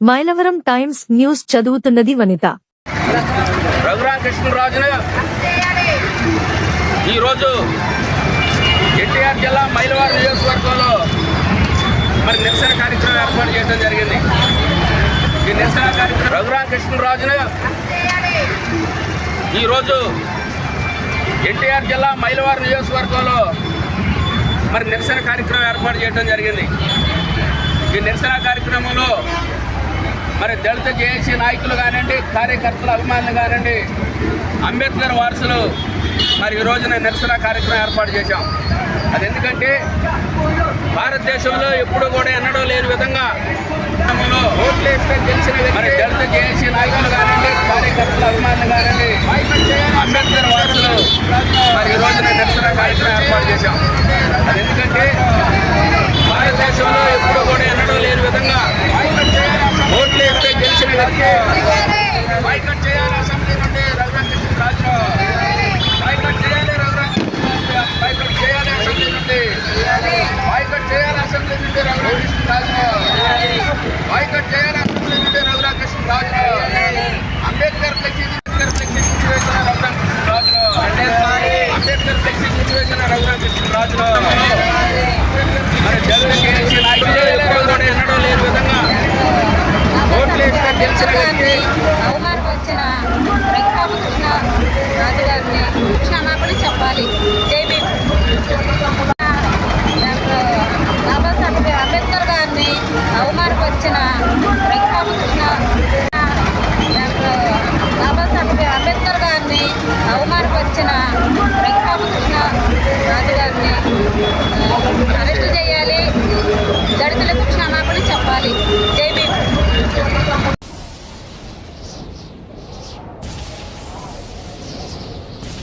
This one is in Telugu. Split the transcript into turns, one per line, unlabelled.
మైలవరం టైమ్స్ న్యూస్ చదువుతున్నది వనిత.
రఘురామకృష్ణరాజును ఈరోజు ఎన్టీఆర్ జిల్లా మైలవరం నియోజకవర్గంలో మరి నిరసన కార్యక్రమం ఏర్పాటు చేయడం జరిగింది. ఈ నిరసన కార్యక్రమం రఘురామకృష్ణరాజును ఈరోజు ఎన్టీఆర్ జిల్లా మైలవరం నియోజకవర్గంలో మరి నిరసన కార్యక్రమం ఏర్పాటు చేయడం జరిగింది. ఈ నిరసన కార్యక్రమంలో మరి దళిత జేఏసీ నాయకులు కానివ్వండి కార్యకర్తల అభిమానులు కానివ్వండి అంబేద్కర్ వారసులు మరి ఈ రోజున నిరసన కార్యక్రమం ఏర్పాటు చేశాం. అది ఎందుకంటే భారతదేశంలో ఎప్పుడు కూడా ఎన్నడూ లేని విధంగా గ్రామంలో ఓట్లు వేస్తే గెలిచిన మరి దళిత జేఏసీ నాయకులు కానివ్వండి కార్యకర్తల అభిమానులు కానివ్వండి అంబేద్కర్ వారసులు మరి ఈ రోజున నిరసన కార్యక్రమం ఏర్పాటు చేశాం. అది ఎందుకంటే భారతదేశంలో ఎప్పుడు కూడా ఎన్నడూ లేని విధంగా ఓట్లు వేస్తే గెలిచిన వ్యక్తి బైకట్ చేయాలి అసెంబ్లీ నుండి రఘురామకృష్ణ రాజు బైకట్ చేయాలి రఘురామకృష్ణ బైకట్ చేయాలి అసెంబ్లీ నుండి బైకట్ చేయాలి అసెంబ్లీ నుండి రఘురామకృష్ణ రాజు బైకట్ చేయాలి అసెంబ్లీ నుండి Raghuramakrishna Raju Ambedkar flexi Ambedkar flexi Ambedkar flexi కూర్చోవేసిన Raghuramakrishna కూడా లేని విధంగా ఓట్లు వేస్తే గెలిచిన వ్యక్తి
వచ్చిన రఘురామకృష్ణ రాజు గారిని క్షమాపణ చెప్పాలి జై భీమ్. బాబాసాహెబ్ అంబేద్కర్ గారిని అవమానపరిచిన